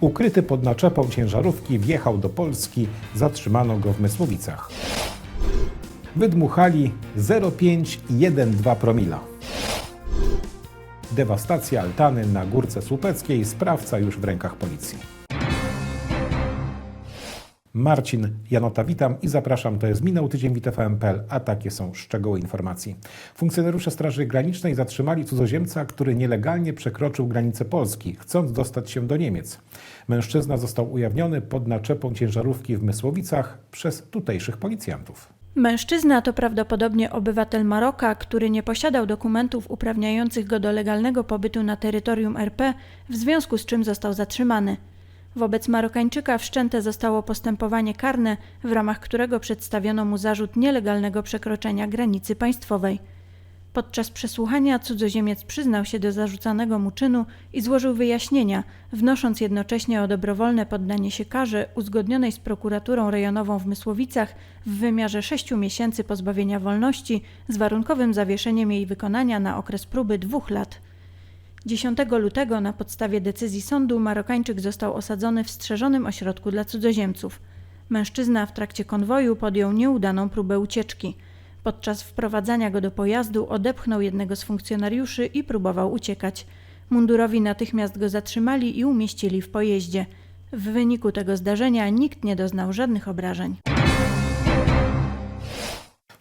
Ukryty pod naczepą ciężarówki wjechał do Polski, zatrzymano go w Mysłowicach. Wydmuchali 0,5 i 1,2 promila. Dewastacja altany na Górce Słupeckiej, sprawca już w rękach policji. Marcin Janota, witam i zapraszam. To jest Minął Tydzień WTFM.pl, a takie są szczegóły informacji. Funkcjonariusze Straży Granicznej zatrzymali cudzoziemca, który nielegalnie przekroczył granicę Polski, chcąc dostać się do Niemiec. Mężczyzna został ujawniony pod naczepą ciężarówki w Mysłowicach przez tutejszych policjantów. Mężczyzna to prawdopodobnie obywatel Maroka, który nie posiadał dokumentów uprawniających go do legalnego pobytu na terytorium RP, w związku z czym został zatrzymany. Wobec Marokańczyka wszczęte zostało postępowanie karne, w ramach którego przedstawiono mu zarzut nielegalnego przekroczenia granicy państwowej. Podczas przesłuchania cudzoziemiec przyznał się do zarzucanego mu czynu i złożył wyjaśnienia, wnosząc jednocześnie o dobrowolne poddanie się karze uzgodnionej z prokuraturą rejonową w Mysłowicach w wymiarze 6 miesięcy pozbawienia wolności z warunkowym zawieszeniem jej wykonania na okres próby dwóch lat. 10 lutego na podstawie decyzji sądu Marokańczyk został osadzony w strzeżonym ośrodku dla cudzoziemców. Mężczyzna w trakcie konwoju podjął nieudaną próbę ucieczki. Podczas wprowadzania go do pojazdu odepchnął jednego z funkcjonariuszy i próbował uciekać. Mundurowi natychmiast go zatrzymali i umieścili w pojeździe. W wyniku tego zdarzenia nikt nie doznał żadnych obrażeń.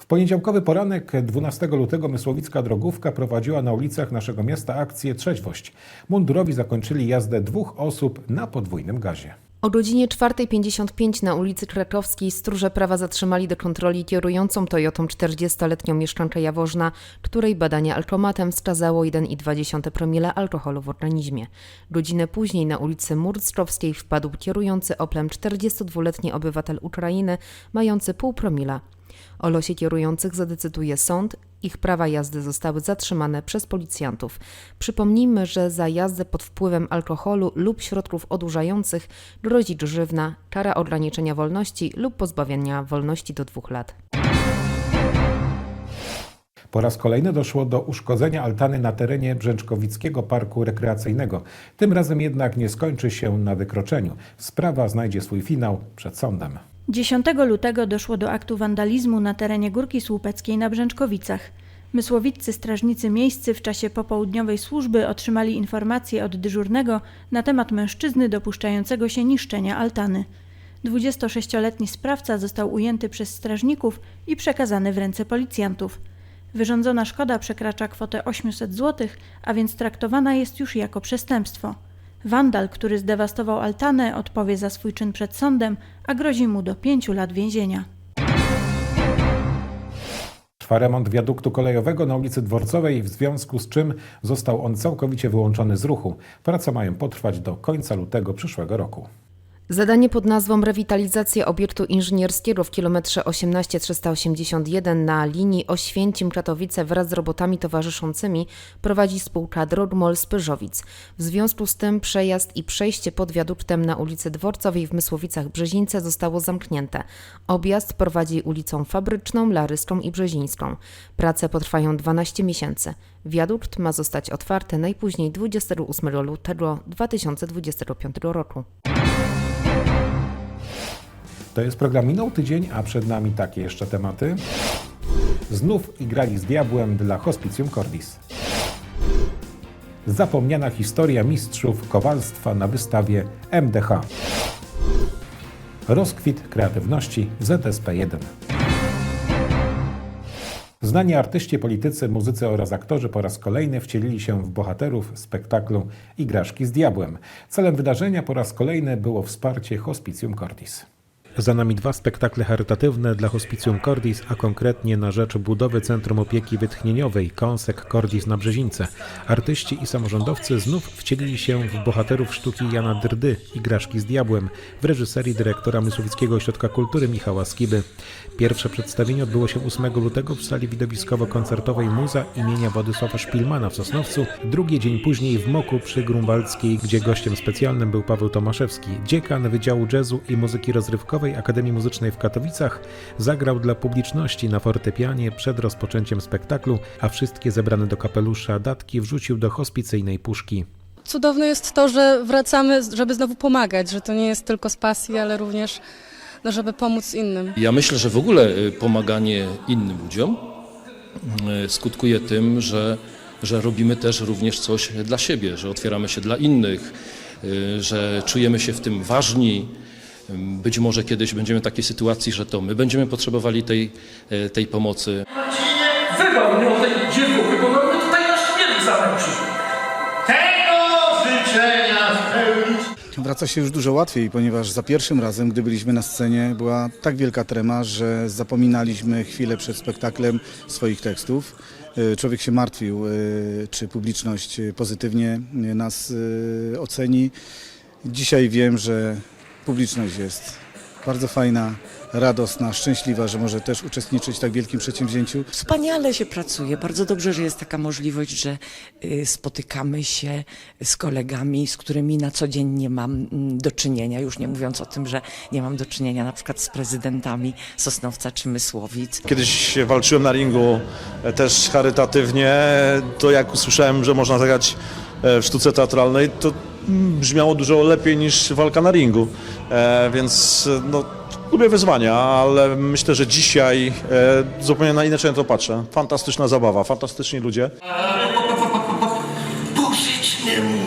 W poniedziałkowy poranek 12 lutego Mysłowicka Drogówka prowadziła na ulicach naszego miasta akcję Trzeźwość. Mundurowi zakończyli jazdę dwóch osób na podwójnym gazie. O godzinie 4.55 na ulicy Krakowskiej stróże prawa zatrzymali do kontroli kierującą Toyotą 40-letnią mieszkankę Jaworzna, której badanie alkomatem wskazało 1,2 promila alkoholu w organizmie. Godzinę później na ulicy Murstrowskiej wpadł kierujący Oplem 42-letni obywatel Ukrainy mający pół promila. O losie kierujących zadecyduje sąd. Ich prawa jazdy zostały zatrzymane przez policjantów. Przypomnijmy, że za jazdę pod wpływem alkoholu lub środków odurzających grozi grzywna, kara ograniczenia wolności lub pozbawienia wolności do dwóch lat. Po raz kolejny doszło do uszkodzenia altany na terenie Brzęczkowickiego Parku Rekreacyjnego. Tym razem jednak nie skończy się na wykroczeniu. Sprawa znajdzie swój finał przed sądem. 10 lutego doszło do aktu wandalizmu na terenie Górki Słupeckiej na Brzęczkowicach. Mysłowiccy strażnicy miejscy w czasie popołudniowej służby otrzymali informację od dyżurnego na temat mężczyzny dopuszczającego się niszczenia altany. 26-letni sprawca został ujęty przez strażników i przekazany w ręce policjantów. Wyrządzona szkoda przekracza kwotę 800 zł, a więc traktowana jest już jako przestępstwo. Wandal, który zdewastował altanę, odpowie za swój czyn przed sądem, a grozi mu do 5 lat więzienia. Trwa remont wiaduktu kolejowego na ulicy Dworcowej, w związku z czym został on całkowicie wyłączony z ruchu. Prace mają potrwać do końca lutego przyszłego roku. Zadanie pod nazwą Rewitalizacja obiektu inżynierskiego w kilometrze 18381 na linii Oświęcim-Katowice wraz z robotami towarzyszącymi prowadzi spółka Drogmol z Pyrzowic. W związku z tym przejazd i przejście pod wiaduktem na ulicy Dworcowej w Mysłowicach-Brzezińce zostało zamknięte. Objazd prowadzi ulicą Fabryczną, Laryską i Brzezińską. Prace potrwają 12 miesięcy. Wiadukt ma zostać otwarty najpóźniej 28 lutego 2025 roku. To jest program Minął Tydzień, a przed nami takie jeszcze tematy. Znów igrali z diabłem dla Hospicjum Cordis. Zapomniana historia mistrzów kowalstwa na wystawie MDH. Rozkwit kreatywności ZSP1. Znani artyści, politycy, muzycy oraz aktorzy po raz kolejny wcielili się w bohaterów spektaklu Igraszki z Diabłem. Celem wydarzenia po raz kolejny było wsparcie Hospicjum Cordis. Za nami dwa spektakle charytatywne dla Hospicjum Cordis, a konkretnie na rzecz budowy Centrum Opieki Wytchnieniowej Kąsek Cordis na Brzezińce. Artyści i samorządowcy znów wcielili się w bohaterów sztuki Jana Drdy, Igraszki z Diabłem, w reżyserii dyrektora Mysłowickiego Ośrodka Kultury Michała Skiby. Pierwsze przedstawienie odbyło się 8 lutego w sali widowiskowo-koncertowej Muza imienia Władysława Szpilmana w Sosnowcu, drugi dzień później w Moku przy Grunwaldzkiej, gdzie gościem specjalnym był Paweł Tomaszewski, dziekan Wydziału Jazzu i Muzyki Rozrywkowej Akademii Muzycznej w Katowicach, zagrał dla publiczności na fortepianie przed rozpoczęciem spektaklu, a wszystkie zebrane do kapelusza datki wrzucił do hospicyjnej puszki. cudowne jest to, że wracamy, żeby znowu pomagać, że to nie jest tylko z pasji, ale również, no, żeby pomóc innym. Ja myślę, że w ogóle y, pomaganie innym ludziom y, skutkuje tym, że, że robimy też również coś dla siebie, że otwieramy się dla innych, y, że czujemy się w tym ważni. Być może kiedyś będziemy w takiej sytuacji, że to my będziemy potrzebowali tej, y, tej pomocy. Wybaw mnie od tej dziewuchy, bo mamy tutaj na śmierć. Tego życzenia spełnić. Wraca się już dużo łatwiej, ponieważ za pierwszym razem, gdy byliśmy na scenie, była tak wielka trema, że zapominaliśmy chwilę przed spektaklem swoich tekstów. Y, Człowiek się martwił, y, czy publiczność pozytywnie nas oceni. Dzisiaj wiem, że publiczność jest bardzo fajna, radosna, szczęśliwa, że może też uczestniczyć w tak wielkim przedsięwzięciu. Wspaniale się pracuje. Bardzo dobrze, że jest taka możliwość, że y, spotykamy się z kolegami, z którymi na co dzień nie mam mm, do czynienia. Już nie mówiąc o tym, że nie mam do czynienia na przykład z prezydentami Sosnowca czy Mysłowic. Kiedyś walczyłem na ringu e, też charytatywnie, to jak usłyszałem, że można zagrać e, w sztuce teatralnej, to brzmiało dużo lepiej niż walka na ringu. E, Więc e, no, lubię wyzwania, ale myślę, że dzisiaj e, zupełnie na inaczej na to patrzę. Fantastyczna zabawa, fantastyczni ludzie. Pożyczmy mu.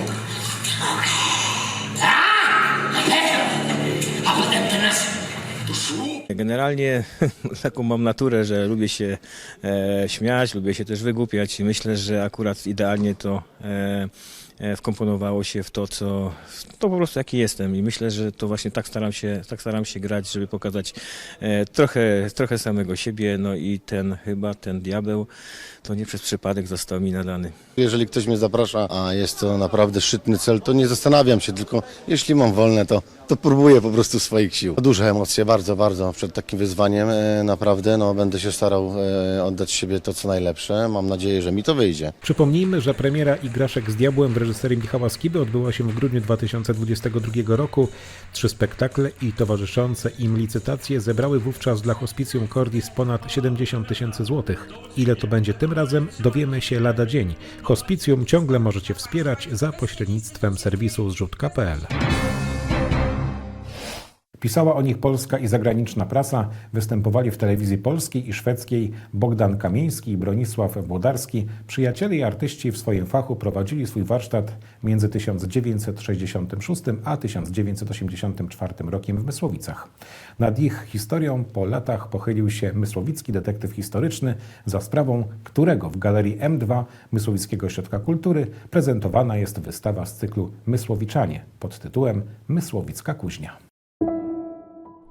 Generalnie taką mam naturę, że lubię się e, śmiać, lubię się też wygłupiać i myślę, że akurat idealnie to e, wkomponowało się w to, co to po prostu jaki jestem i myślę, że to właśnie tak staram się, tak staram się grać, żeby pokazać e, trochę, trochę samego siebie, no i ten chyba ten diabeł to nie przez przypadek został mi nadany. Jeżeli ktoś mnie zaprasza, a jest to naprawdę szczytny cel, to nie zastanawiam się, tylko jeśli mam wolne, to, to próbuję po prostu swoich sił. Duże emocje, bardzo, bardzo przed takim wyzwaniem, e, naprawdę, no będę się starał e, oddać siebie to, co najlepsze. Mam nadzieję, że mi to wyjdzie. Przypomnijmy, że premiera Igraszek z Diabłem w reżyserii Michała Skiby odbyła się w grudniu 2022 roku. Trzy spektakle i towarzyszące im licytacje zebrały wówczas dla Hospicjum Cordis ponad 70 tysięcy złotych. Ile to będzie tym razem, dowiemy się lada dzień. Hospicjum ciągle możecie wspierać za pośrednictwem serwisu zrzutka.pl. Pisała o nich polska i zagraniczna prasa. Występowali w telewizji polskiej i szwedzkiej Bogdan Kamieński i Bronisław Włodarski. Przyjaciele i artyści w swoim fachu prowadzili swój warsztat między 1966 a 1984 rokiem w Mysłowicach. Nad ich historią po latach pochylił się mysłowicki detektyw historyczny, za sprawą którego w Galerii M2 Mysłowickiego Ośrodka Kultury prezentowana jest wystawa z cyklu Mysłowiczanie pod tytułem Mysłowicka Kuźnia.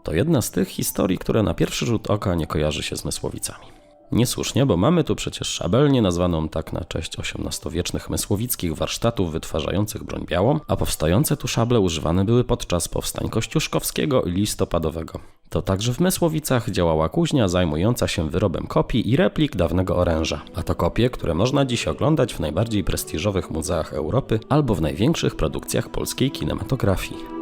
To jedna z tych historii, które na pierwszy rzut oka nie kojarzy się z Mysłowicami. Niesłusznie, bo mamy tu przecież szabelnię nazwaną tak na cześć XVIII-wiecznych mysłowickich warsztatów wytwarzających broń białą, a powstające tu szable używane były podczas powstań kościuszkowskiego i listopadowego. To także w Mysłowicach działała kuźnia zajmująca się wyrobem kopii i replik dawnego oręża. A to kopie, które można dziś oglądać w najbardziej prestiżowych muzeach Europy albo w największych produkcjach polskiej kinematografii.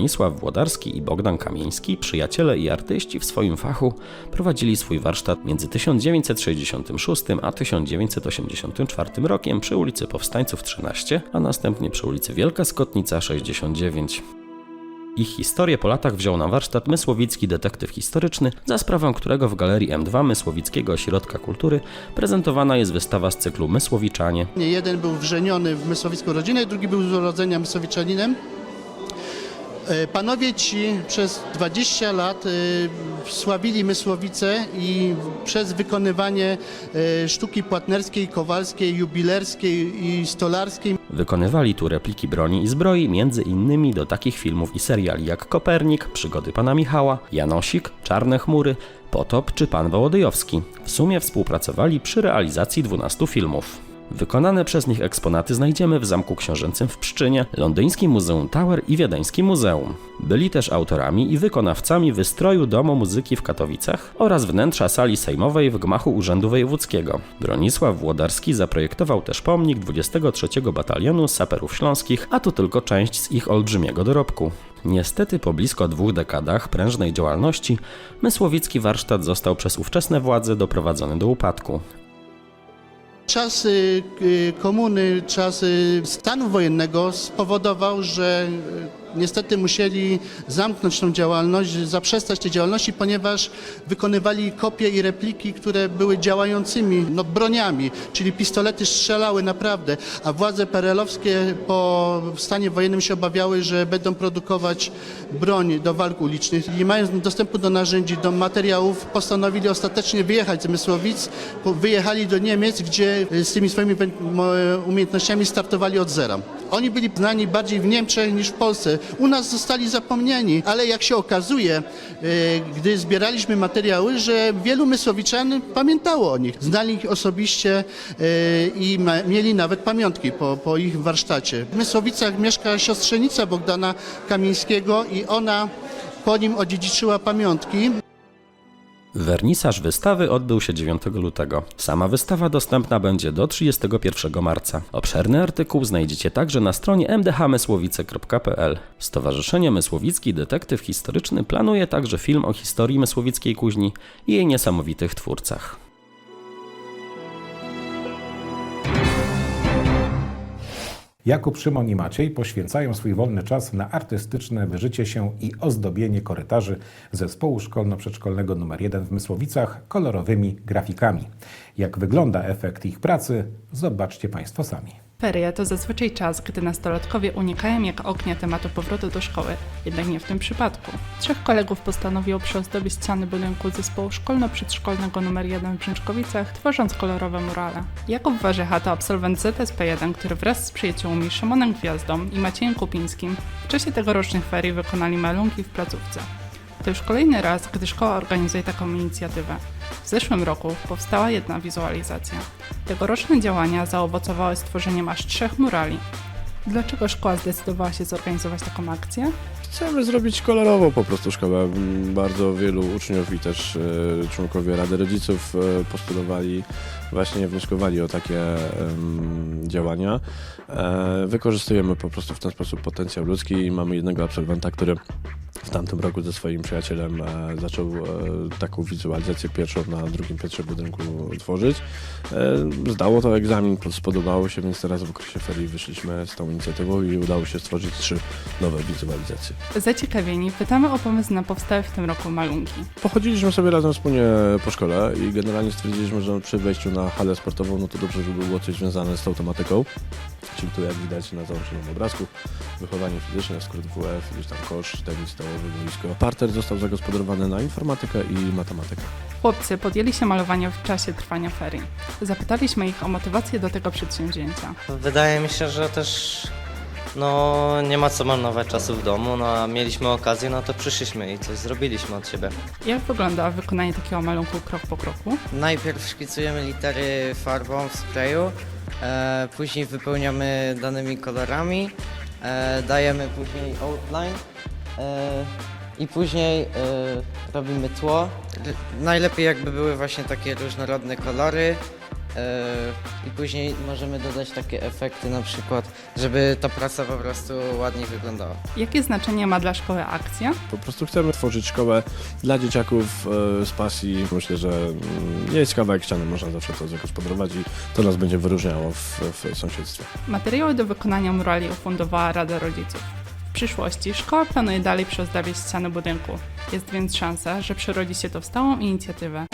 Bronisław Włodarski i Bogdan Kamieński, przyjaciele i artyści w swoim fachu, prowadzili swój warsztat między 1966 a 1984 rokiem przy ulicy Powstańców 13, a następnie przy ulicy Wielka Skotnica 69. Ich historię po latach wziął na warsztat mysłowicki detektyw historyczny, za sprawą którego w Galerii M2 Mysłowickiego Ośrodka Kultury prezentowana jest wystawa z cyklu Mysłowiczanie, Jeden był wrzeniony w mysłowicką rodzinę, drugi był z urodzenia mysłowiczaninem. E, Panowie ci przez 20 lat e, sławili Mysłowice i przez wykonywanie e, sztuki płatnerskiej, kowalskiej, jubilerskiej i stolarskiej Wykonywali tu repliki broni i zbroi, między innymi do takich filmów i seriali jak Kopernik, Przygody Pana Michała, Janosik, Czarne Chmury, Potop czy Pan Wołodyjowski. W sumie współpracowali przy realizacji 12 filmów. Wykonane przez nich eksponaty znajdziemy w Zamku Książęcym w Pszczynie, Londyńskim Muzeum Tower i Wiedeńskim Muzeum. Byli też autorami i wykonawcami wystroju Domu Muzyki w Katowicach oraz wnętrza sali sejmowej w gmachu Urzędu Wojewódzkiego. Bronisław Włodarski zaprojektował też pomnik 23 Batalionu Saperów Śląskich, a to tylko część z ich olbrzymiego dorobku. Niestety po blisko dwóch dekadach prężnej działalności Mysłowicki warsztat został przez ówczesne władze doprowadzony do upadku. Czasy y, komuny, czasy stanu wojennego spowodował, że niestety musieli zamknąć tą działalność, zaprzestać tej działalności, ponieważ wykonywali kopie i repliki, które były działającymi no, broniami, czyli pistolety strzelały naprawdę, a władze perelowskie po stanie wojennym się obawiały, że będą produkować broń do walk ulicznych nie mając dostępu do narzędzi, do materiałów, postanowili ostatecznie wyjechać z Mysłowic, wyjechali do Niemiec, gdzie y, z tymi swoimi mo- umiejętnościami startowali od zera. Oni byli znani bardziej w Niemczech niż w Polsce. U nas zostali zapomniani, ale jak się okazuje, y, gdy zbieraliśmy materiały, że wielu Mysłowiczan pamiętało o nich. Znali ich osobiście y, i mieli nawet pamiątki po, po ich warsztacie. W Mysłowicach mieszka siostrzenica Bogdana Kamińskiego i ona po nim odziedziczyła pamiątki. Wernisaż wystawy odbył się 9 lutego. Sama wystawa dostępna będzie do 31 marca. Obszerny artykuł znajdziecie także na stronie mdhmysłowice.pl. Stowarzyszenie Mysłowicki Detektyw Historyczny planuje także film o historii Mysłowickiej Kuźni i jej niesamowitych twórcach. Jakub, Szymon i Maciej poświęcają swój wolny czas na artystyczne wyżycie się i ozdobienie korytarzy zespołu szkolno-przedszkolnego nr 1 w Mysłowicach kolorowymi grafikami. Jak wygląda efekt ich pracy, zobaczcie Państwo sami. Ferie to zazwyczaj czas, gdy nastolatkowie unikają jak ognia tematu powrotu do szkoły, jednak nie w tym przypadku. Trzech kolegów postanowiło przyozdobić ściany budynku zespołu szkolno-przedszkolnego nr 1 w Brzęczkowicach, tworząc kolorowe murale. Jakub Warzycha to absolwent ZSP1, który wraz z przyjaciółmi Szymonem Gwiazdą i Maciejem Kupińskim w czasie tegorocznych ferii wykonali malunki w placówce. To już kolejny raz, gdy szkoła organizuje taką inicjatywę. W zeszłym roku powstała jedna wizualizacja. Tegoroczne działania zaowocowały stworzeniem aż trzech murali. Dlaczego szkoła zdecydowała się zorganizować taką akcję? Chcemy zrobić kolorowo po prostu szkołę. Mm, Bardzo wielu uczniów i też e, członkowie Rady Rodziców e, postulowali, właśnie wnioskowali o takie em, działania. E, Wykorzystujemy po prostu w ten sposób potencjał ludzki i mamy jednego absolwenta, który w tamtym roku ze swoim przyjacielem e, zaczął e, taką wizualizację pierwszą na drugim piętrze budynku tworzyć. E, Zdało to egzamin, spodobało się, więc teraz w okresie ferii wyszliśmy z tą inicjatywą i udało się stworzyć trzy nowe wizualizacje. Zaciekawieni pytamy o pomysł na powstałe w tym roku malunki. Pochodziliśmy sobie razem wspólnie po szkole i generalnie stwierdziliśmy, że przy wejściu na halę sportową, no to dobrze, żeby było coś związane z tą tematyką. Czyli tu jak widać na załączonym obrazku, wychowanie fizyczne, skrót WF, gdzieś tam kosz, tenis stołowy, boisko. Parter został zagospodarowany na informatykę i matematykę. Chłopcy podjęli się malowania w czasie trwania ferii. Zapytaliśmy ich o motywację do tego przedsięwzięcia. Wydaje mi się, że też no nie ma co marnować czasu w domu, no a mieliśmy okazję, no to przyszliśmy i coś zrobiliśmy od siebie. Jak wygląda wykonanie takiego malunku krok po kroku? Najpierw szkicujemy litery farbą w sprayu, e, później wypełniamy danymi kolorami, e, dajemy później outline e, i później e, robimy tło. R- Najlepiej jakby były właśnie takie różnorodne kolory. E, I później możemy dodać takie efekty, na przykład, żeby ta praca po prostu ładniej wyglądała. Jakie znaczenie ma dla szkoły akcja? Po prostu chcemy tworzyć szkołę dla dzieciaków e, z pasji. Myślę, że mm, jest kawałek ściany, można zawsze to zagospodarować i to nas będzie wyróżniało w, w sąsiedztwie. Materiały do wykonania murali ufundowała Rada Rodziców. W przyszłości szkoła planuje dalej przyozdabiać ściany budynku. Jest więc szansa, że przerodzi się to w stałą inicjatywę.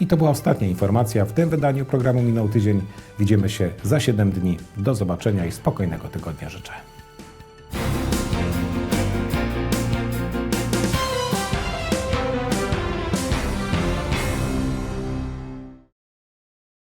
I to była ostatnia informacja w tym wydaniu programu Minął Tydzień. Widzimy się za 7 dni. Do zobaczenia i spokojnego tygodnia życzę.